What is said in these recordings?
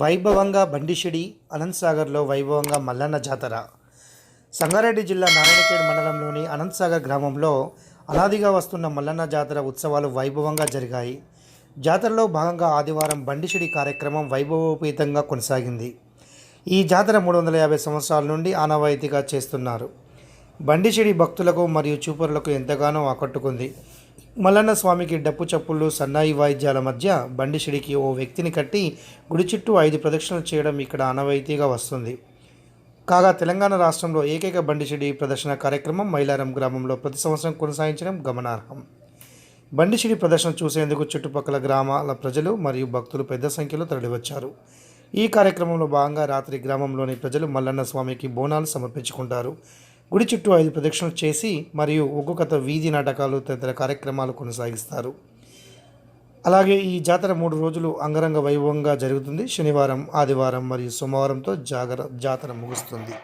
వైభవంగా బండిషిడి అనంతసాగర్లో వైభవంగా మల్లన్న జాతర. సంగారెడ్డి జిల్లా నారాయణఖేడ్ మండలంలోని అనంతసాగర్ గ్రామంలో అనాదిగా వస్తున్న మల్లన్న జాతర ఉత్సవాలు వైభవంగా జరిగాయి. జాతరలో భాగంగా ఆదివారం బండిషిడి కార్యక్రమం వైభవోపేతంగా కొనసాగింది. ఈ జాతర మూడు వందల యాభై సంవత్సరాల నుండి ఆనవాయితీగా చేస్తున్నారు. బండిషిడి భక్తులకు మరియు చూపరులకు ఎంతగానో ఆకట్టుకుంది. మల్లన్న స్వామికి డప్పు చప్పుళ్ళు సన్నాయి వాయిద్యాల మధ్య బండిషిడికి ఓ వ్యక్తిని కట్టి గుడి చుట్టూ ఐదు ప్రదక్షిణలు చేయడం ఇక్కడ ఆనవాయితీగా వస్తుంది. కాగా తెలంగాణ రాష్ట్రంలో ఏకైక బండిషిడి ప్రదర్శన కార్యక్రమం మైలారం గ్రామంలో ప్రతి సంవత్సరం కొనసాగించడం గమనార్హం. బండిషిడి ప్రదర్శన చూసేందుకు చుట్టుపక్కల గ్రామాల ప్రజలు మరియు భక్తులు పెద్ద సంఖ్యలో తరలివచ్చారు. ఈ కార్యక్రమంలో భాగంగా రాత్రి గ్రామంలోని ప్రజలు మల్లన్న స్వామికి బోనాలు సమర్పించుకుంటారు. గుడి చుట్టూ ఐదు ప్రదక్షిణలు చేసి మరియు ఒక్కొక్కత వీధి నాటకాలు తదితర కార్యక్రమాలు కొనసాగిస్తారు. అలాగే ఈ జాతర మూడు రోజులు అంగరంగ వైభవంగా జరుగుతుంది. శనివారం ఆదివారం మరియు సోమవారంతో జాగర జాతర ముగుస్తుంది.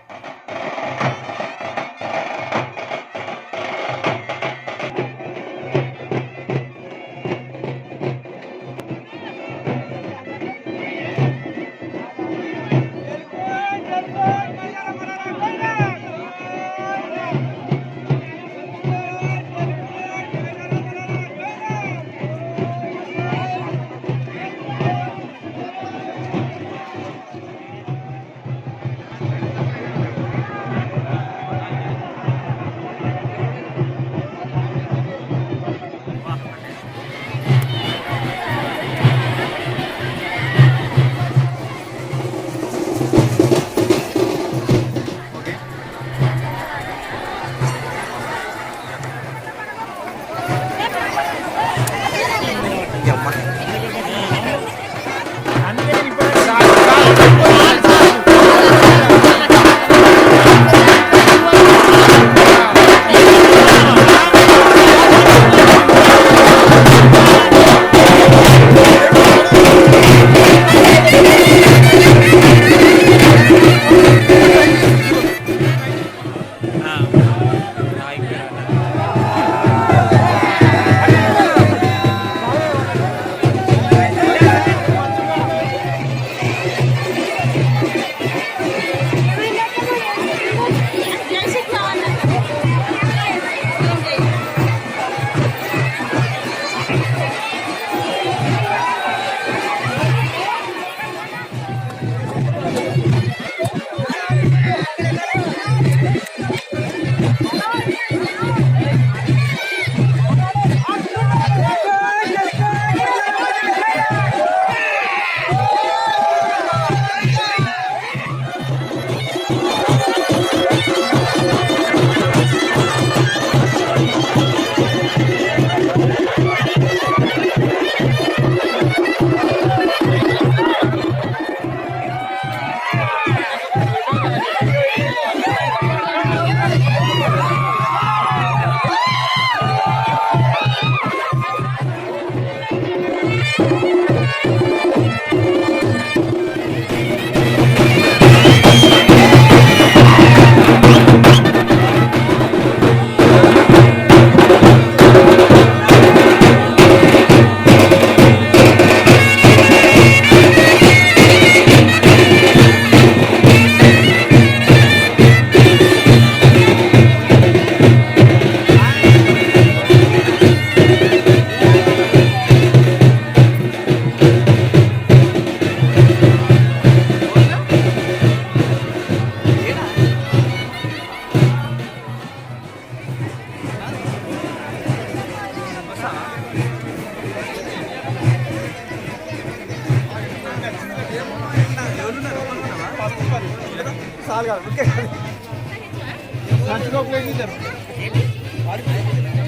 అంటే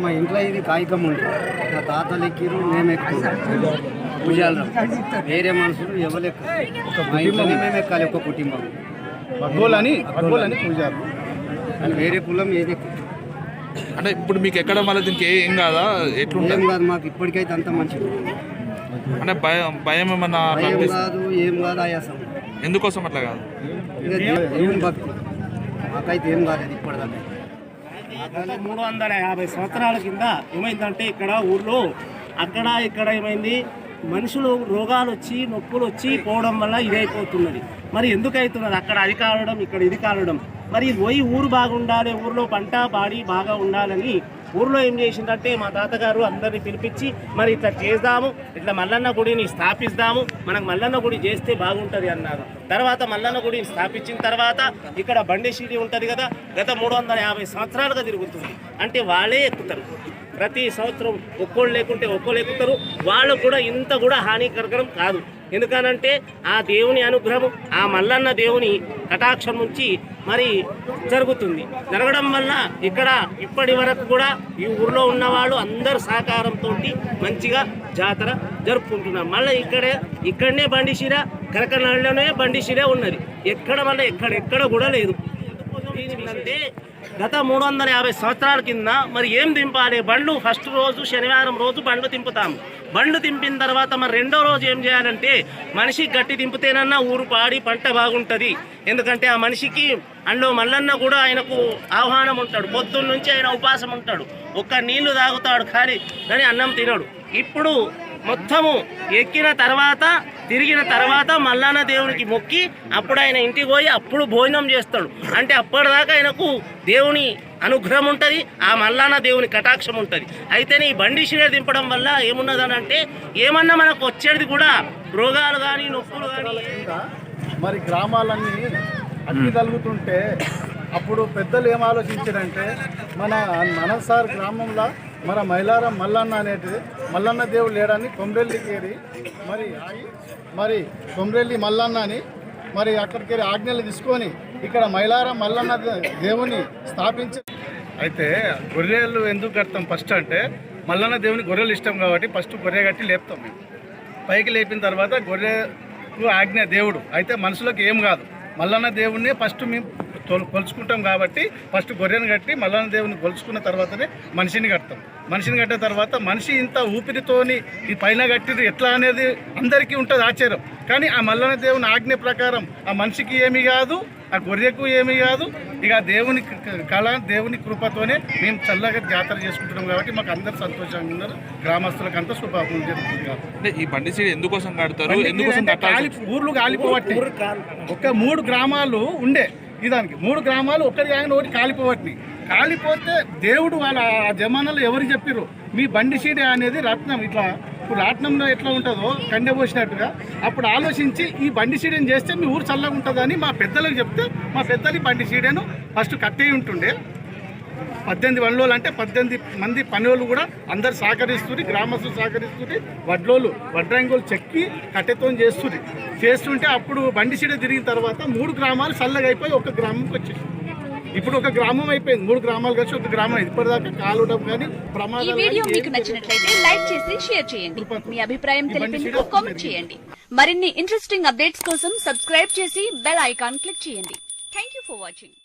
మా ఇంట్లో ఇది కాగితం ఉంటుంది మా తాతలు ఎక్కిరు మేము ఎక్కుతాం పూజలు వేరే మనుషులు ఎవరు ఎక్కువ మా ఇంట్లోనే మేము ఎక్కాలి ఒక కుటుంబం. పగ్గోలని పగ్గోలని పూజారు. కానీ వేరే కులం ఏది ఎక్కువ. అంటే ఇప్పుడు మీకు ఎక్కడ మళ్ళీ దీనికి ఏ- ఏం కాదా? ఏం ఎట్లుంటుంది కాదు మాకు ఇప్పటికైతే అంత మంచిది. అంటే భయం భయం ఏమన్నా అట్లా అనిపిస్తుందా? కాదు ఏం కాదు ఆయాసం. ఎందుకోసం అట్లా కాదు? ఇక దేవుని భక్తి. మాకైతే ఏం కాలేదు ఇప్పటిదాకా. మూడు వందల యాభై సంవత్సరాల కింద ఏమైందంటే ఇక్కడ ఊళ్ళో అక్కడ ఇక్కడ ఏమైంది? మనుషులు రోగాలు వచ్చి నొప్పులు వచ్చి పోవడం వల్ల ఇదైపోతున్నది. మరి ఎందుకు అవుతున్నది అక్కడ అది కాలడం ఇక్కడ ఇది కాలడం. మరి పోయి ఊరు బాగుండాలి ఊర్లో పంట బాడి బాగా ఉండాలని ఊర్లో ఏం చేసిందంటే మా తాతగారు అందరిని పిలిపించి మరి ఇట్లా చేద్దాము ఇట్లా మల్లన్న గుడిని స్థాపిస్తాము మనకు మల్లన్న గుడి చేస్తే బాగుంటుంది అన్నారు. తర్వాత మల్లన్న గుడిని స్థాపించిన తర్వాత ఇక్కడ బండి షీడి ఉంటుంది కదా గత మూడు వందల యాభై సంవత్సరాలుగా తిరుగుతుంది. అంటే వాళ్ళే ఎక్కుతారు. ప్రతి సంవత్సరం ఒక్కోళ్ళు లేకుంటే ఒక్కోళ్ళు ఎక్కుతారు. వాళ్ళు కూడా ఇంత కూడా హానికరకరం కాదు. ఎందుకనంటే ఆ దేవుని అనుగ్రహం ఆ మల్లన్న దేవుని కటాక్షం నుంచి మరి జరుగుతుంది. జరగడం వల్ల ఇక్కడ ఇప్పటి వరకు కూడా ఈ ఊర్లో ఉన్నవాళ్ళు అందరు సహకారంతో మంచిగా జాతర జరుపుకుంటున్నాం మళ్ళీ ఇక్కడే ఇక్కడనే బండిశిర కరకనాడులోనే బండిశిరే ఉన్నది. ఎక్కడ మళ్ళీ ఎక్కడ ఎక్కడ కూడా లేదు. అంటే గత మూడు వందల యాభై సంవత్సరాల కింద మరి ఏం దింపాలి? బండ్లు ఫస్ట్ రోజు శనివారం రోజు బండ్లు దింపుతాము. బండ్లు దింపిన తర్వాత మరి రెండో రోజు ఏం చేయాలంటే మనిషి గట్టి దింపితేనన్నా ఊరు పాడి పంట బాగుంటుంది. ఎందుకంటే ఆ మనిషికి అందులో మల్లన్న కూడా ఆయనకు ఆహ్వానం ఉంటాడు. పొద్దున్న నుంచి ఆయన ఉపాసం ఉంటాడు. ఒక్క నీళ్ళు తాగుతాడు కానీ కానీ అన్నం తినడు. ఇప్పుడు మొత్తము ఎక్కిన తర్వాత తిరిగిన తర్వాత మల్లన్న దేవునికి మొక్కి అప్పుడు ఆయన ఇంటికి పోయి అప్పుడు భోజనం చేస్తాడు. అంటే అప్పటిదాకా ఆయనకు దేవుని అనుగ్రహం ఉంటుంది ఆ మల్లన్న దేవుని కటాక్షం ఉంటుంది. అయితేనే ఈ బండి శివ దింపడం వల్ల ఏమున్నదని అంటే ఏమన్నా మనకు వచ్చేది కూడా రోగాలు కానీ నొప్పులు కానీ మరి గ్రామాలన్నీ అగ్గి తలుగుతుంటే అప్పుడు పెద్దలు ఏం ఆలోచించారంటే మన మనసార్ గ్రామంలో మన మైలారం మల్లన్న అనేది మల్లన్న దేవుడు లేడని కొమ్రెల్లికి ఏరి మరి ఆగి మరి కొమ్రెల్లి మల్లన్న అని మరి అక్కడికి వెళ్ళి ఆజ్ఞలు తీసుకొని ఇక్కడ మైలారం మల్లన్న దేవుని స్థాపించి అయితే గొర్రెలు ఎందుకు కడతాం ఫస్ట్ అంటే మల్లన్న దేవుని గొర్రెలు ఇష్టం కాబట్టి ఫస్ట్ గొర్రె కట్టి లేపుతాం మేము. పైకి లేపిన తర్వాత గొర్రెకు ఆజ్ఞ దేవుడు. అయితే మనుషులకు ఏం కాదు. మల్లన్న దేవుణ్ణి ఫస్ట్ మేము కొలుచుకుంటాం కాబట్టి ఫస్ట్ గొర్రెను కట్టి మల్లన్న దేవుని కొలుచుకున్న తర్వాతనే మనిషిని కడతాం. మనిషిని కట్టిన తర్వాత మనిషి ఇంత ఊపిరితోని ఈ పైన కట్టింది ఎట్లా అనేది అందరికీ ఉంటుంది ఆశ్చర్యం. కానీ ఆ మల్లన్న దేవుని ఆజ్ఞ ప్రకారం ఆ మనిషికి ఏమీ కాదు ఆ గొర్రెకు ఏమీ కాదు ఇక దేవుని కళ దేవుని కృపతోనే మేము చల్లగా జాతర చేసుకుంటున్నాం కాబట్టి మాకు అందరు సంతోషంగా ఉన్నారు. గ్రామస్తులకు అంతా శుభాకాంక్షలు జరుగుతుంది ఈ బండి సీడ్ ఎందుకోసం కడతారు? ఎందుకోసం ఊర్లు కాలిపోవట్టి ఒక మూడు గ్రామాలు ఉండే. ఇదానికి మూడు గ్రామాలు ఒకటి కాగానే ఒకటి కాలిపోవట్ని. కాలిపోతే దేవుడు వాళ్ళ ఆ జమానాలో ఎవరు చెప్పిర్రు? మీ బండి సీడే అనేది రత్నం. ఇట్లా ఇప్పుడు రాట్నంలో ఎట్లా ఉంటుందో కండె పోసినట్టుగా అప్పుడు ఆలోచించి ఈ బండి సీడని చేస్తే మీ ఊరు చల్లగా ఉంటుందని మా పెద్దలకు చెప్తే మా పెద్దలు బండి సీడను ఫస్ట్ కట్టేయి ఉంటుండే పద్దెనిమిది వడ్లోలు అంటే పద్దెనిమిది మంది పనులు కూడా అందరు సహకరిస్తుంది గ్రామస్తులు సహకరిస్తుంది వడ్లోలు వడ్రంగులు చెక్కి కట్టెతో చేస్తుంది చేస్తుంటే అప్పుడు బండి సీడ తిరిగిన తర్వాత మూడు గ్రామాలు చల్లగా అయిపోయి ఒక గ్రామంకి వచ్చేసి ఇప్పుడు ఒక గ్రామం అయిపోయింది. మూడు గ్రామాలు కలిసి ఒక గ్రామం ఇప్పటిదాకా కాలువడం కానీ వీడియో మీకు నచ్చినట్లయితే లైక్ చేసి షేర్ చేయండి. మీ అభిప్రాయం తెలిపేందుకు కామెంట్ చేయండి. మరిన్ని ఇంట్రెస్టింగ్ అప్డేట్స్ కోసం సబ్స్క్రైబ్ చేసి బెల్ ఐకాన్ క్లిక్ చేయండి. Thank you for watching